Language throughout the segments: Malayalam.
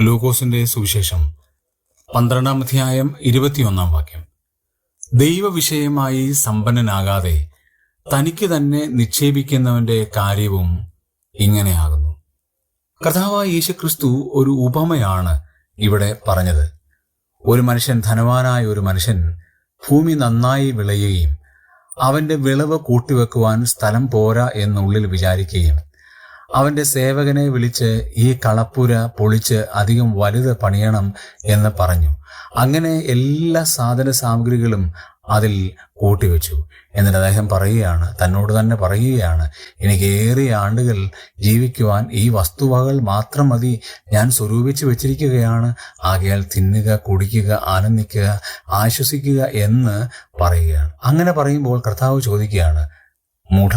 ലൂക്കോസിന്റെ സുവിശേഷം പന്ത്രണ്ടാം അധ്യായം ഇരുപത്തിയൊന്നാം വാക്യം. ദൈവവിഷയമായി സമ്പന്നനാകാതെ തനിക്ക് തന്നെ നിക്ഷേപിക്കുന്നവന്റെ കാര്യവും ഇങ്ങനെയാകുന്നു. കർത്താവായ യേശുക്രിസ്തു ഒരു ഉപമയാണ് ഇവിടെ പറഞ്ഞത്. ഒരു മനുഷ്യൻ ധനവാനായ ഒരു മനുഷ്യൻ ഭൂമി നന്നായി വിളയുകയും അവന്റെ വിളവ് കൂട്ടിവെക്കുവാൻ സ്ഥലം പോരാ എന്നുള്ളിൽ വിചാരിക്കുകയും അവന്റെ സേവകനെ വിളിച്ച് ഈ കളപ്പുര പൊളിച്ച് അധികം വലുത് പണിയണം എന്ന് പറഞ്ഞു. അങ്ങനെ എല്ലാ സാധന സാമഗ്രികളും അതിൽ കൂട്ടിവെച്ചു. എന്നിട്ട് അദ്ദേഹം പറയുകയാണ് തന്നോട് തന്നെ പറയുകയാണ് എനിക്ക് ഏറെ ആണ്ടുകൾ ജീവിക്കുവാൻ ഈ വസ്തുവകൾ മാത്രം മതി. ഞാൻ സ്വരൂപിച്ച് വെച്ചിരിക്കുകയാണ്. ആകയാൽ തിന്നുക കുടിക്കുക ആനന്ദിക്കുക ആശ്വസിക്കുക എന്ന് പറയുകയാണ്. അങ്ങനെ പറയുമ്പോൾ കർത്താവ് ചോദിക്കുകയാണ് മൂഢ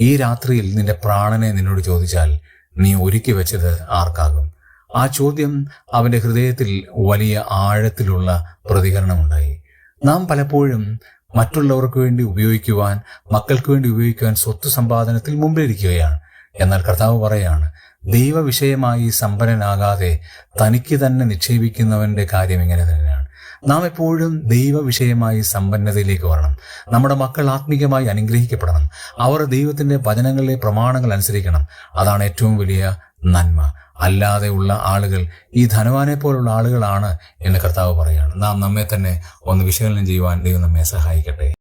ഈ രാത്രിയിൽ നിന്റെ പ്രാണനെ നിന്നോട് ചോദിച്ചാൽ നീ ഒരുക്കി വെച്ചത് ആർക്കാകും? ആ ചോദ്യം അവന്റെ ഹൃദയത്തിൽ വലിയ ആഴത്തിലുള്ള പ്രതികരണമുണ്ടായി. നാം പലപ്പോഴും മറ്റുള്ളവർക്ക് വേണ്ടി ഉപയോഗിക്കുവാൻ മക്കൾക്ക് വേണ്ടി ഉപയോഗിക്കുവാൻ സ്വത്ത് സമ്പാദനത്തിൽ മുമ്പിലിരിക്കുകയാണ്. എന്നാൽ കർത്താവ് പറയാണ് ദൈവവിഷയമായി സമ്പന്നനാകാതെ തനിക്ക് തന്നെ നിക്ഷേപിക്കുന്നവന്റെ കാര്യം ഇങ്ങനെ തന്നെയാണ് നാം എപ്പോഴും ദൈവവിഷയമായി സമ്പന്നതയിലേക്ക് വരണം. നമ്മുടെ മക്കൾ ആത്മീകമായി അനുഗ്രഹിക്കപ്പെടണം. അവർ ദൈവത്തിന്റെ വചനങ്ങളിലെ പ്രമാണങ്ങൾ അനുസരിക്കണം. അതാണ് ഏറ്റവും വലിയ നന്മ. അല്ലാതെ ഉള്ള ആളുകൾ ഈ ധനവാനെ പോലുള്ള ആളുകളാണ് എന്ന് കർത്താവ് പറയുകയാണ് നാം നമ്മെ തന്നെ ഒന്ന് വിശകലനം ചെയ്യുവാൻ ദൈവം നമ്മെ സഹായിക്കട്ടെ.